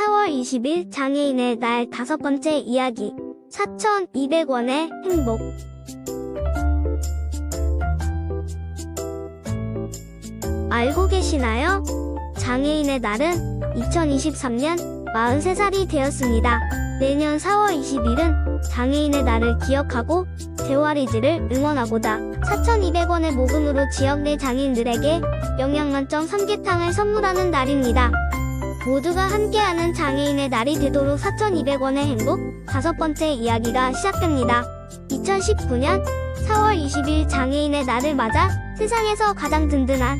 4월 20일 장애인의 날 다섯 번째 이야기. 4,200원의 행복. 알고 계시나요? 장애인의 날은 2023년 43살이 되었습니다. 내년 4월 20일은 장애인의 날을 기억하고 재활의지를 응원하고자 4,200원의 모금으로 지역 내 장애인들에게 영양만점 삼계탕을 선물하는 날입니다. 모두가 함께하는 장애인의 날이 되도록 4,200원의 행복 다섯 번째 이야기가 시작됩니다. 2019년 4월 20일 장애인의 날을 맞아 세상에서 가장 든든한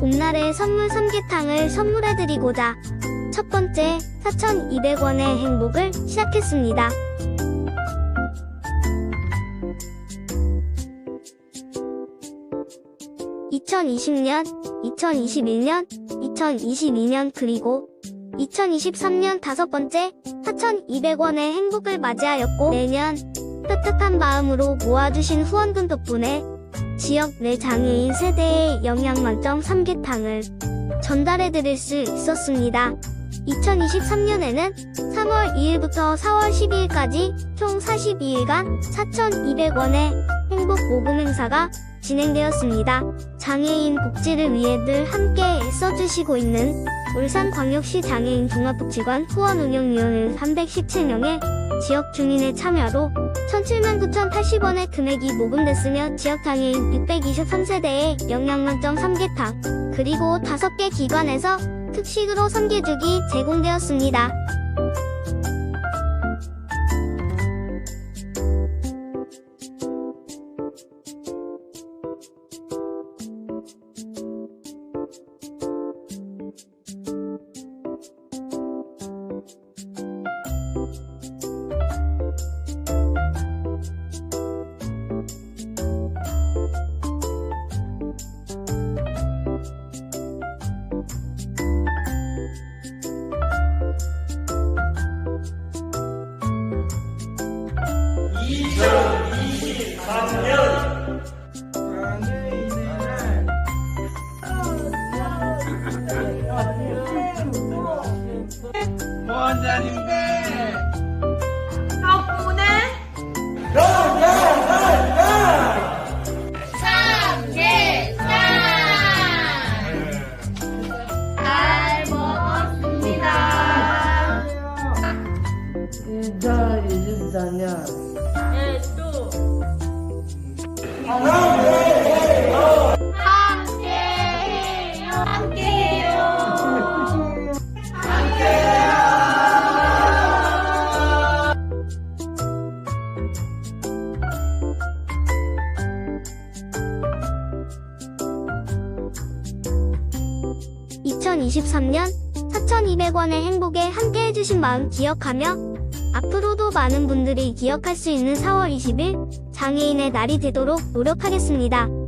봄날의 선물 삼계탕을 선물해드리고자 첫 번째 4,200원의 행복을 시작했습니다. (2020년) (2021년) (2022년) 그리고 2023년 다섯 번째 4,200원의 행복을 맞이하였고 내년 따뜻한 마음으로 모아주신 후원금 덕분에 지역 내 장애인 세대의 영양 만점 삼계탕을 전달해 드릴 수 있었습니다. 2023년에는 3월 2일부터 4월 12일까지 총 42일간 4,200원의 행복 모금 행사가 진행되었습니다. 장애인 복지를 위해 늘 함께 애써주시고 있는 울산광역시 장애인 종합복지관 후원운영위원회 317명의 지역 주민의 참여로 17만 9,080원의 금액이 모금됐으며 지역 장애인 623세대의 영양 만점 삼계탕 그리고 5개 기관에서 특식으로 삼계죽이 제공되었습니다. 원장님들 2024년 네, 또 함께해요. 함께해요. (2023년) (4,200원의) 행복에 함께 해 주신 마음 기억하며 앞으로도 많은 분들이 기억할 수 있는 4월 20일 장애인의 날이 되도록 노력하겠습니다.